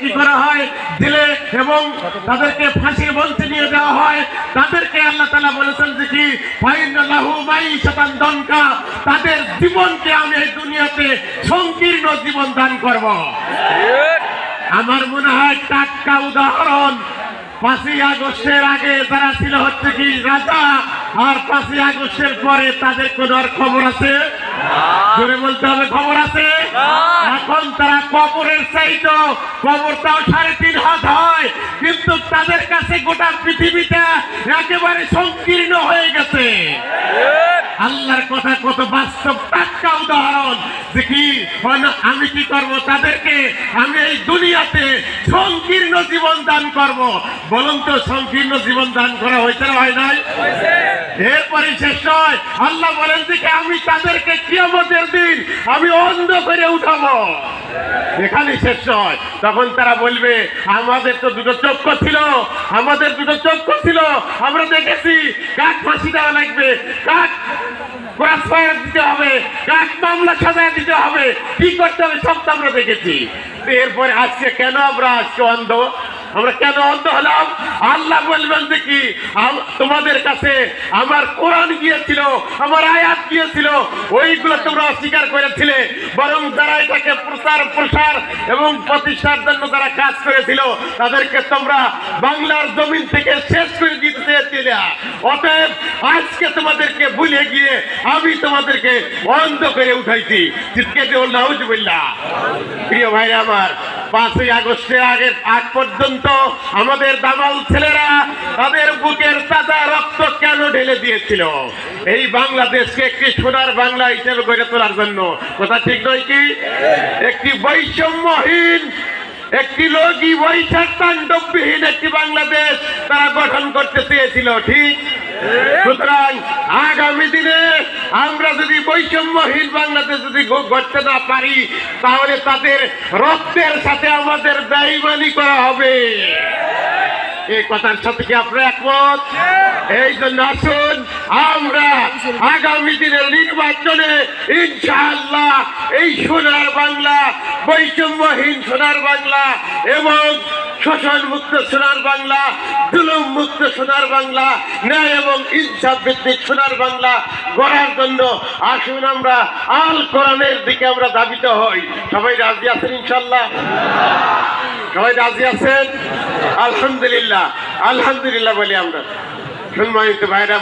কি করা হয়, দিলে এবং তাদেরকে ফাঁসির বলতে নিয়ে যাওয়া হয়। তাদেরকে আল্লাহ তালা বলেছেন যে কি তাদের জীবনকে আমি এই দুনিয়াতে সংকীর্ণ জীবন দান করব। আমার মনে হয় টাটকা উদাহরণ। পাঁচই আগস্টের আগে যারা ছিল হচ্ছে কি রাজা, আর পাঁচই আগস্টের পরে তাদের কোন খবর আছে? বলতে হবে, খবর আছে এখন তারা কবরের চাইতো কবরটাও সাড়ে তিন হাত হয় কিন্তু তাদের কাছে গোটা পৃথিবীটা একেবারে সংকীর্ণ হয়ে গেছে। আল্লাহর কথা কত বাস্তব কি আমি কি করব? তাদেরকে আমি এই দুনিয়াতে সংকীর্ণ জীবন দান করব। বলুন তো সংকীর্ণ জীবন দান করা হয়েছে না হয় নাই? এরপরে শেষ নয়। আল্লাহ বলেন যে আমি তাদেরকে কিয়ামতের দিন আমি অন্ধ করে উঠাবো। এখানে শেষ নয়। তখন তারা বলবে আমাদের তো দুটো চক্ষু ছিল আমাদের দুটো চক্ষু ছিল আমরা দেখেছি কাক ফাঁসি দেওয়া লাগবে কাক দিতে হবে দিতে হবে। করতে হবে সব তো আমরা দেখেছি। আজকে কেন আমরা আমরা কেন অন্ধ হলাম? আল্লাহ বলবেন তোমাদের কাছে আমার কোরআন গিয়েছিল, আমার আয়াত গিয়েছিল, ওইগুলো তোমরা অস্বীকার করেছিলে, বরং যারা এটাকে প্রচার প্রসার এবং প্রতিষ্ঠার জন্য তারা কাজ করেছিল, তাদেরকে তোমরা বাংলার জমিন থেকে শেষ করে দিতে চেয়েছিল। অতএব আজকে তোমাদেরকে ভুলে গিয়ে আমি তোমাদেরকে বন্ধ করে উঠাইছি। চিৎকে দেব নাউজুবিল্লাহ। প্রিয় ভাই আমার পাঁচই আগস্টের আগে আগ পর্যন্ত আমাদের দামাল ছেলেরা তাদের বুকের তাজা রক্ত কেন ঢেলে দিয়েছিল? এই বাংলাদেশকে একটি সোনার বাংলা হিসেবে গড়ে তোলার জন্য। কথা ঠিক নয় কি? একটি বৈষম্যহীন, একটি লোকই বৈশাখ তাণ্ডববিহীন একটি বাংলাদেশ তারা গঠন করতে চেয়েছিল, ঠিক? সুতরাং আগামী দিনে আমরা যদি বৈষম্যহীন বাংলাদেশ যদি গড়তে না পারি, তাহলে তাদের রক্তের সাথে আমাদের বেইমানি করা হবে। এই কথার সাথে কি আপনারা একমত? এই জন্য আসুন, আমরা আগামী দিনের নির্বাচনে ইনশাআল্লাহ এই সোনার বাংলা, বৈষম্যহীন সোনার বাংলা এবং শোষণ মুক্ত সোনার বাংলা, জুলুম মুক্ত সোনার বাংলা, ন্যায় এবং ইনসাফ ভিত্তিক সোনার বাংলা গড়ার জন্য আসুন আমরা, আল কোরআনের দিকে আমরা দাবিত হই। সবাই রাজি আছেন ইনশাল্লাহ? সবাই রাজি আছেন? আলহামদুলিল্লাহ। আলহামদুলিল্লাহ বলি আমরা। সম্মানিত ভাইরা